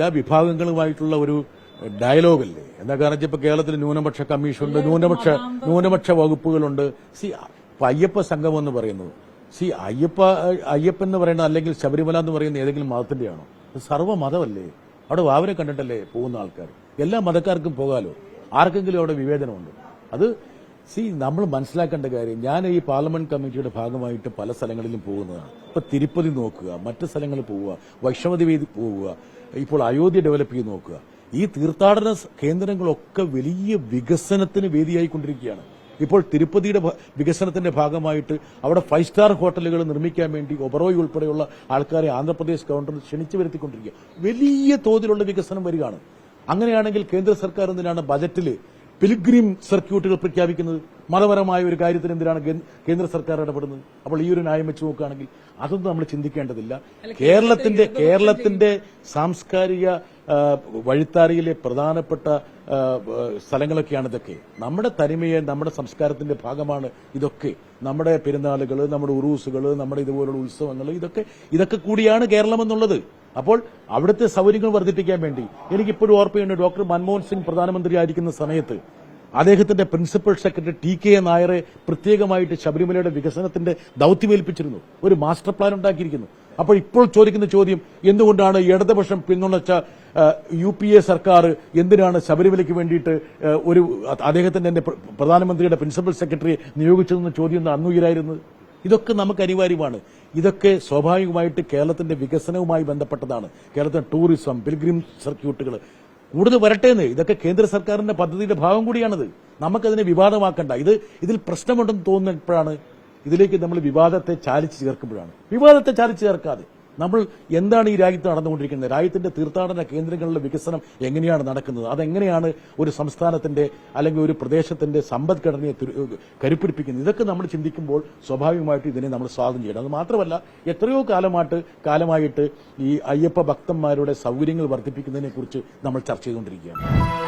എല്ലാ വിഭാഗങ്ങളുമായിട്ടുള്ള ഒരു ഡയലോഗല്ലേ? എന്താ കാരണം ഇപ്പൊ കേരളത്തിൽ ന്യൂനപക്ഷ കമ്മീഷനുണ്ട് ന്യൂനപക്ഷ ന്യൂനപക്ഷ വകുപ്പുകളുണ്ട്. സി അയ്യപ്പ സംഘം എന്ന് പറയുന്നത്. സി അയ്യപ്പ അയ്യപ്പ എന്ന് പറയുന്നത് അല്ലെങ്കിൽ ശബരിമല എന്ന് പറയുന്ന ഏതെങ്കിലും മതത്തിന്റെയാണോ? സർവ മതമല്ലേ? അവിടെ വാവനെ കണ്ടിട്ടല്ലേ പോകുന്ന ആൾക്കാർ എല്ലാ മതക്കാർക്കും പോകാലോ? ആർക്കെങ്കിലും അവിടെ വിവേചനമുണ്ട്? അത് സി നമ്മൾ മനസ്സിലാക്കേണ്ട കാര്യം ഞാൻ ഈ പാർലമെന്റ് കമ്മിറ്റിയുടെ ഭാഗമായിട്ട് പല സ്ഥലങ്ങളിലും പോകുന്നതാണ്. ഇപ്പൊ തിരുപ്പതി നോക്കുക മറ്റു സ്ഥലങ്ങളിൽ പോവുക വൈഷ്ണവതി വേദി പോവുക ഇപ്പോൾ അയോധ്യ ഡെവലപ്പ് ചെയ്ത് നോക്കുക. ഈ തീർത്ഥാടന കേന്ദ്രങ്ങളൊക്കെ വലിയ വികസനത്തിന് വേദിയായിക്കൊണ്ടിരിക്കുകയാണ്. ഇപ്പോൾ തിരുപ്പതിയുടെ വികസനത്തിന്റെ ഭാഗമായിട്ട് അവിടെ ഫൈവ് സ്റ്റാർ ഹോട്ടലുകൾ നിർമ്മിക്കാൻ വേണ്ടി ഒബറോയ് ഉൾപ്പെടെയുള്ള ആൾക്കാരെ ആന്ധ്രാപ്രദേശ് ഗവൺമെന്റ് ക്ഷണിച്ചു വരുത്തിക്കൊണ്ടിരിക്കുക. വലിയ തോതിലുള്ള വികസനം വരികയാണ്. അങ്ങനെയാണെങ്കിൽ കേന്ദ്ര സർക്കാർ എന്തിനാണ് ബജറ്റിൽ പിൽഗ്രിം സർക്യൂട്ടുകൾ പ്രഖ്യാപിക്കുന്നത് മതപരമായ ഒരു കാര്യത്തിന് എന്തിനാണ് കേന്ദ്ര സർക്കാർ ഇടപെടുന്നത്? അപ്പോൾ ഈ ഒരു ന്യായം വെച്ച് നോക്കുകയാണെങ്കിൽ അതൊന്നും നമ്മൾ ചിന്തിക്കേണ്ടതില്ല. കേരളത്തിന്റെ കേരളത്തിന്റെ സാംസ്കാരിക വഴിത്താരയിലെ പ്രധാനപ്പെട്ട സ്ഥലങ്ങളൊക്കെയാണ് ഇതൊക്കെ. നമ്മുടെ തനിമയെ നമ്മുടെ സംസ്കാരത്തിന്റെ ഭാഗമാണ് ഇതൊക്കെ. നമ്മുടെ പെരുന്നാളുകൾ നമ്മുടെ ഉറൂസുകൾ നമ്മുടെ ഇതുപോലുള്ള ഉത്സവങ്ങൾ ഇതൊക്കെ ഇതൊക്കെ കൂടിയാണ് കേരളം എന്നുള്ളത്. അപ്പോൾ അവിടുത്തെ സൗകര്യങ്ങൾ വർദ്ധിപ്പിക്കാൻ വേണ്ടി എനിക്കിപ്പോഴും ഓർമ്മയുണ്ട് ഡോക്ടർ മൻമോഹൻ സിംഗ് പ്രധാനമന്ത്രി ആയിരിക്കുന്ന സമയത്ത് അദ്ദേഹത്തിന്റെ പ്രിൻസിപ്പൽ സെക്രട്ടറി ടി കെ നായരെ പ്രത്യേകമായിട്ട് ശബരിമലയുടെ വികസനത്തിന്റെ ദൗത്യമേൽപ്പിച്ചിരുന്നു. ഒരു മാസ്റ്റർ പ്ലാൻ ഉണ്ടാക്കിയിരിക്കുന്നു. അപ്പോൾ ഇപ്പോൾ ചോദിക്കുന്ന ചോദ്യം എന്തുകൊണ്ടാണ് ഇടതുപക്ഷം പിന്തുണച്ച യു പി എ സർക്കാർ എന്തിനാണ് ശബരിമലയ്ക്ക് വേണ്ടിയിട്ട് ഒരു അദ്ദേഹത്തിന്റെ തന്നെ പ്രധാനമന്ത്രിയുടെ പ്രിൻസിപ്പൽ സെക്രട്ടറിയെ നിയോഗിച്ചതെന്ന ചോദ്യം അന്ന് ഉയരായിരുന്നത് ഇതൊക്കെ നമുക്ക് അനിവാര്യമാണ്. ഇതൊക്കെ സ്വാഭാവികമായിട്ട് കേരളത്തിന്റെ വികസനവുമായി ബന്ധപ്പെട്ടതാണ്. കേരളത്തിന്റെ ടൂറിസം പിൽഗ്രിം സർക്യൂട്ടുകൾ കൂടുതൽ വരട്ടേന്ന്. ഇതൊക്കെ കേന്ദ്ര സർക്കാരിന്റെ പദ്ധതിയുടെ ഭാഗം കൂടിയാണിത്. നമുക്കതിനെ വിവാദമാക്കണ്ട. ഇത് ഇതിൽ പ്രശ്നമുണ്ടെന്ന് തോന്നുന്നപ്പോഴാണ് ഇതിലേക്ക് നമ്മൾ വിവാദത്തെ ചാലിച്ച് ചേർക്കുമ്പോഴാണ്. വിവാദത്തെ ചാലിച്ച് ചേർക്കാതെ. നമ്മൾ എന്താണ് ഈ രാജ്യത്ത് നടന്നുകൊണ്ടിരിക്കുന്നത്? രാജ്യത്തിന്റെ തീർത്ഥാടന കേന്ദ്രങ്ങളിലെ വികസനം എങ്ങനെയാണ് നടക്കുന്നത്? അതെങ്ങനെയാണ് ഒരു സംസ്ഥാനത്തിന്റെ അല്ലെങ്കിൽ ഒരു പ്രദേശത്തിന്റെ സമ്പദ്ഘടനയെ കരുപ്പിടിപ്പിക്കുന്നത്? ഇതൊക്കെ നമ്മൾ ചിന്തിക്കുമ്പോൾ സ്വാഭാവികമായിട്ട് ഇതിനെ നമ്മൾ സ്വാഗതം ചെയ്യണം. അത് മാത്രമല്ല എത്രയോ കാലമായിട്ട് കാലമായിട്ട് ഈ അയ്യപ്പ ഭക്തന്മാരുടെ സൗകര്യങ്ങൾ വർദ്ധിപ്പിക്കുന്നതിനെ കുറിച്ച് നമ്മൾ ചർച്ച ചെയ്തുകൊണ്ടിരിക്കുകയാണ്.